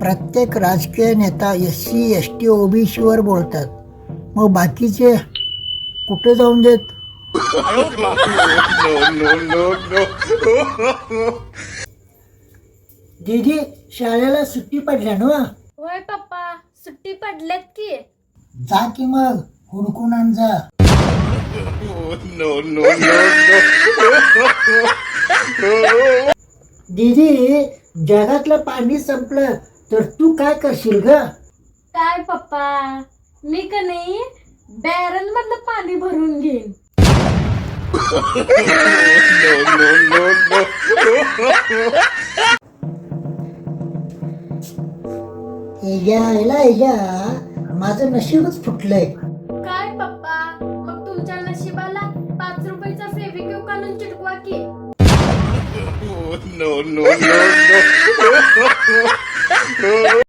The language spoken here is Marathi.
प्रत्येक राजकीय नेता एस सी एस टी ओबीसीवर बोलतात. मग बाकीचे कुठे जाऊन देत? दीदी शाळेला सुट्टी पडल्या ना? होय पप्पा सुट्टी पडल्यात की. जा की मग हुडकून आण जा. दीदी जगातलं पाणी संपलं. तर तू काय करशील ग? काय पप्पा? मी का नाही बॅरल मधलं पाणी भरून घेईन. यायला या. माझं नशीबच फुटलंय. काय पप्पा? मग तुमच्या नशिबाला पाच रुपयाचा फेविक्यू काढून चिटकवा की. no, no, no, no. no.